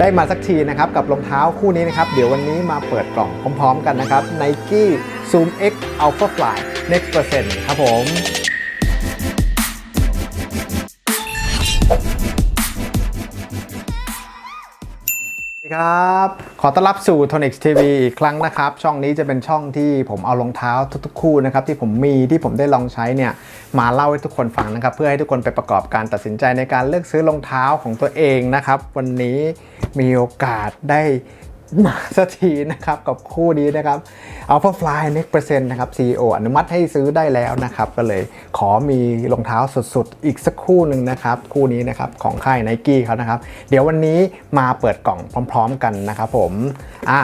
ได้มาสักทีนะครับกับรองเท้าคู่นี้นะครับ เดี๋ยววันนี้มาเปิดกล่องพร้อมๆกันนะครับ Nike Zoom X Alpha Fly Next Percent ครับผมสวัสดีครับ ขอต้อนรับสู่ Tonix TV อีกครั้งนะครับ ช่องนี้จะเป็นช่องที่ผมเอารองเท้าทุกๆคู่นะครับที่ผมมีที่ผมได้ลองใช้เนี่ย มาเล่าให้ทุกคนฟังนะครับ เพื่อให้ทุกคนไปประกอบการตัดสินใจในการเลือกซื้อรองเท้าของตัวเองนะครับ วันนี้มีโอกาสได้มาสักทีนะครับกับคู่นี้นะครับ Alpha Fly Next Percent นะครับ CEO อนุมัติให้ซื้อได้แล้วนะครับ ก็เลยขอมีรองเท้าสุดๆ อีกสักคู่หนึ่งนะครับ คู่นี้นะครับของค่าย Nike เขานะครับ เดี๋ยววันนี้มาเปิดกล่องพร้อม ๆ กันนะครับผมอะ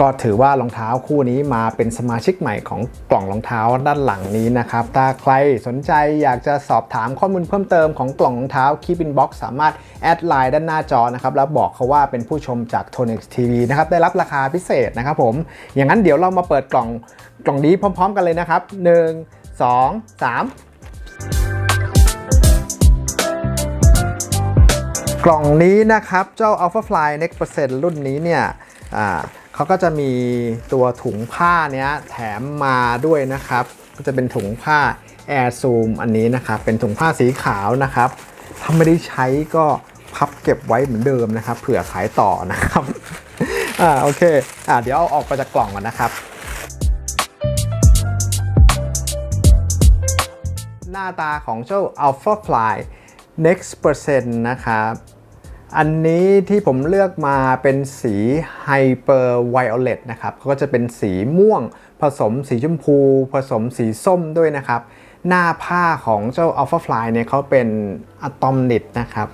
ก็ถือว่ารองเท้าคู่นี้มาเป็นสมาชิกใหม่ของกล่องรองเท้าด้านหลังนี้นะครับ ถ้าใครสนใจอยากจะสอบถามข้อมูลเพิ่มเติมของกล่องรองเท้า Keep in Box สามารถแอดไลน์ด้านหน้าจอนะครับ แล้วบอกเขาว่าเป็นผู้ชมจาก Tonix TV นะครับ ได้รับราคาพิเศษนะครับผม อย่างนั้นเดี๋ยวเรามาเปิดกล่องกล่องนี้พร้อม ๆ กันเลยนะครับ 1 2 3กล่องนี้นะครับ เจ้า Alpha Fly Next Percent รุ่นนี้เนี่ยอ่า เขาก็จะมีตัวถุงผ้าเนี้ยแถมมาด้วยนะครับ ก็จะเป็นถุงผ้า Air Zoom อันนี้นะครับ เป็นถุงผ้าสีขาวนะครับ ถ้าไม่ได้ใช้ก็พับเก็บไว้เหมือนเดิมนะครับ เผื่อขายต่อนะครับ อ่าโอเค อ่าเดี๋ยวเอาออกไปจากกล่องก่อนนะครับ หน้าตาของเจ้า Alpha Fly Next Percent นะครับ อันนี้ที่ผมเลือกมาเป็นสี Hyper Violet นะครับก็จะเป็นสีม่วง ผสมสีชมพู ผสมสีส้มด้วยนะครับ หน้าผ้าของเจ้า Alpha Fly เนี่ยเขาเป็นอะตอมนิตนะครับ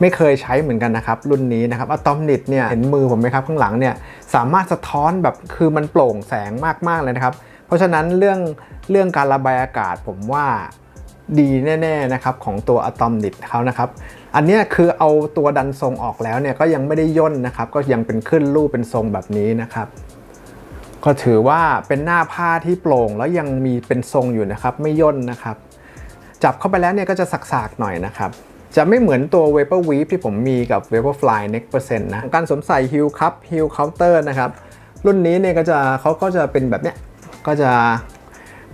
ไม่เคยใช้เหมือนกันนะครับ รุ่นนี้นะครับอะตอมนิตเนี่ยเห็นมือผมไหมครับข้างหลังเนี่ยสามารถสะท้อนแบบคือมันโปร่งแสงมากๆเลยนะครับ เพราะฉะนั้นเรื่องเรื่องการระบายอากาศผมว่า ดีแน่ๆนะครับของตัวอะตอมนิตเขานะครับอันนี้คือเอาตัวดันทรงออกแล้วเนี่ยก็ยังไม่ได้ย่นนะครับ ก็ยังเป็นขึ้นรูปเป็นทรงแบบนี้นะครับ ก็ถือว่าเป็นหน้าผ้าที่โปร่งแล้วยังมีเป็นทรงอยู่นะครับ ไม่ย่นนะครับ จับเข้าไปแล้วเนี่ยก็จะสักๆหน่อยนะครับ จะไม่เหมือนตัว Vapor Weave ที่ผมมีกับ Vapor Fly Next Percent นะการสวมใส่ Heel Cup Heel Counter นะครับ รุ่นนี้เนี่ยก็จะเขาก็จะเป็นแบบเนี้ยก็จะ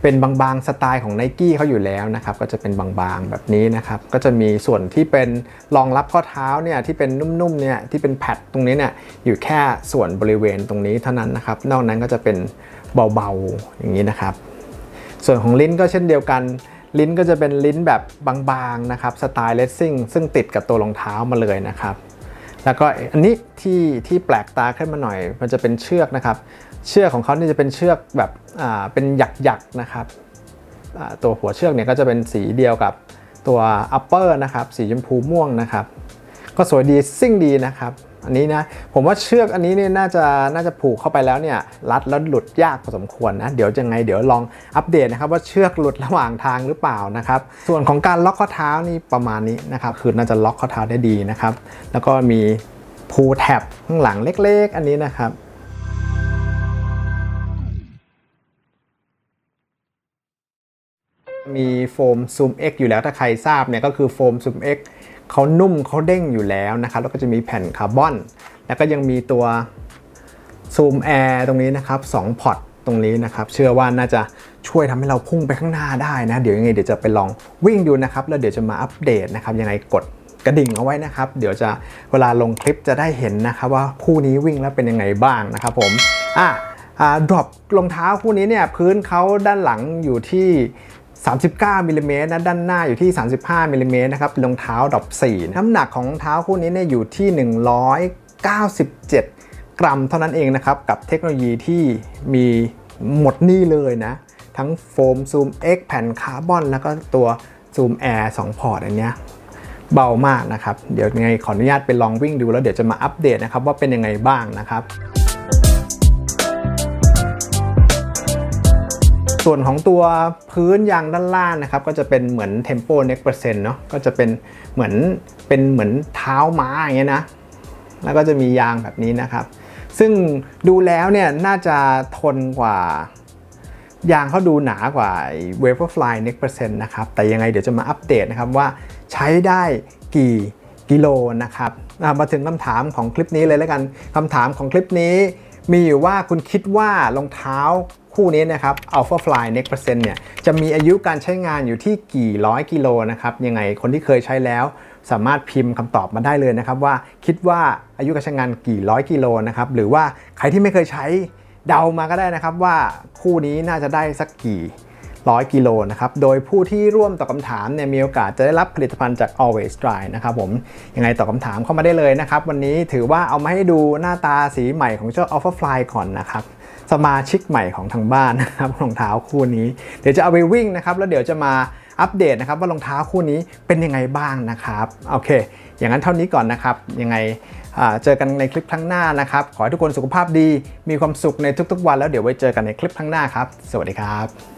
เป็นบางๆสไตล์ของ n i กี้เขาอยู่แล้วนะครับก็จะเป็นบางๆแบบนี้นะครับก็จะมีส่วนที่เป็นรองรับข้อเท้าเนี่ยที่เป็นนุ่มๆเนี่ยที่เป็นแพดตรงนี้เนี่ยอยู่แค่ส่วนบริเวณตรงนี้เท่านั้นนะครับนอกนั้นก็จะเป็นเบาๆอย่างนี้นะครับ ส่วนของลิ้นก็เช่นเดียวกันลิ้นก็จะเป็นลิ้นแบบบางๆนะครับสไตล์เลสซิ่งซึ่งติดกับตัวรองเท้ามาเลยนะครับ แล้วก็อันนี้ที่ที่แปลกตาขึ้นมาหน่อย มันจะเป็นเชือกนะครับ เชือกของเขานี่จะเป็นเชือกแบบเป็นหยักๆนะครับตัวหัวเชือกเนี่ยก็จะเป็นสีเดียวกับตัว upper นะครับสีชมพูม่วงนะครับ ก็สวยดีซิ่งดีนะครับ อันนี้นะผมว่าเชือกอันนี้เนี่ยน่าจะน่าจะผูกเข้าไปแล้วเนี่ยรัดแล้วหลุดยากพอสมควรนะเดี๋ยวยังไงเดี๋ยวลองอัปเดตนะครับว่าเชือกหลุดระหว่างทางหรือเปล่านะครับ ส่วนของการล็อกข้อเท้านี่ประมาณนี้นะครับคือน่าจะล็อกข้อเท้าได้ดีนะครับ แล้วก็มีพูแท็บข้างหลังเล็ก ๆ อันนี้นะครับ มีโฟม Zoom X อยู่แล้วถ้าใครทราบเนี่ยก็คือโฟม Zoom X เขานุ่มเขาเด้งอยู่แล้วนะครับ แล้วก็จะมีแผ่นคาร์บอน แล้วก็ยังมีตัว Zoom Air ตรงนี้นะครับ2พอร์ตตรงนี้นะครับ เชื่อว่าน่าจะช่วยทำให้เราพุ่งไปข้างหน้าได้นะ เดี๋ยวยังไงเดี๋ยวจะไปลองวิ่งดูนะครับ แล้วเดี๋ยวจะมาอัปเดตนะครับ ยังไงกดกระดิ่งเอาไว้นะครับ เดี๋ยวจะเวลาลงคลิปจะได้เห็นนะครับว่าคู่นี้วิ่งแล้วเป็นยังไงบ้างนะครับผมอะอ่าดรอปรองเท้าคู่นี้เนี่ยพื้นเขาด้านหลังอยู่ที่ 39มิลลิเมตรนะด้านหน้าอยู่ที่ 35มิลลิเมตรนะครับรองเท้าดรอป4น้ำหนักของรองเท้าคู่นี้เนี่ยอยู่ที่ 197 กรัมเท่านั้นเองนะครับ กับเทคโนโลยีที่มีหมดนี่เลยนะ ทั้งโฟม Zoom X แผ่นคาร์บอน แล้วก็ตัว Zoom Air 2 พอร์ตอันเนี้ยเบามากนะครับ เดี๋ยวยังไงขออนุญาตไปลองวิ่งดูแล้วเดี๋ยวจะมาอัปเดตนะครับว่าเป็นยังไงบ้างนะครับ ส่วนของตัวพื้นยางด้านล่างนะครับ ก็จะเป็นเหมือน Tempo Next Percent เนาะก็จะเป็นเหมือนเป็นเหมือนเท้าม้าอย่างเงี้ยนะ แล้วก็จะมียางแบบนี้นะครับ ซึ่งดูแล้วเนี่ยน่าจะทนกว่ายางเขาดูหนากว่า Vaporfly Next Percent นะครับ แต่ยังไงเดี๋ยวจะมาอัปเดตนะครับว่าใช้ได้กี่กิโลนะครับ มาถึงคำถามของคลิปนี้เลยแล้วกันคำถามของคลิปนี้มีอยู่ว่าคุณคิดว่ารองเท้า คู่นี้นะครับ Alpha Fly Next Percent เนี่ยจะมีอายุการใช้งานอยู่ที่กี่ร้อยกิโลนะครับยังไงคนที่เคยใช้แล้ว สามารถพิมพ์คำตอบมาได้เลยนะครับว่าคิดว่าอายุการใช้งานกี่ร้อยกิโลนะครับหรือว่าใครที่ไม่เคยใช้เดามาก็ได้นะครับว่าคู่นี้น่าจะได้สักกี่ร้อยกิโลนะครับ โดยผู้ที่ร่วมตอบคำถามเนี่ยมีโอกาสจะได้รับผลิตภัณฑ์จาก Always Dry นะครับผม ยังไงตอบคำถามเข้ามาได้เลยนะครับ วันนี้ถือว่าเอามาให้ดูหน้าตาสีใหม่ของเจ้า Alpha Fly ก่อนนะครับ สมาชิกใหม่ของทางบ้านนะครับรองเท้าคู่นี้ เดี๋ยวจะเอาไปวิ่งนะครับ แล้วเดี๋ยวจะมาอัปเดตนะครับว่ารองเท้าคู่นี้เป็นยังไงบ้างนะครับโอเค อย่างนั้นเท่านี้ก่อนนะครับ ยังไงเจอกันในคลิปครั้งหน้านะครับ ขอให้ทุกคนสุขภาพดี มีความสุขในทุกๆวัน แล้วเดี๋ยวไว้เจอกันในคลิปครั้งหน้าครับ สวัสดีครับ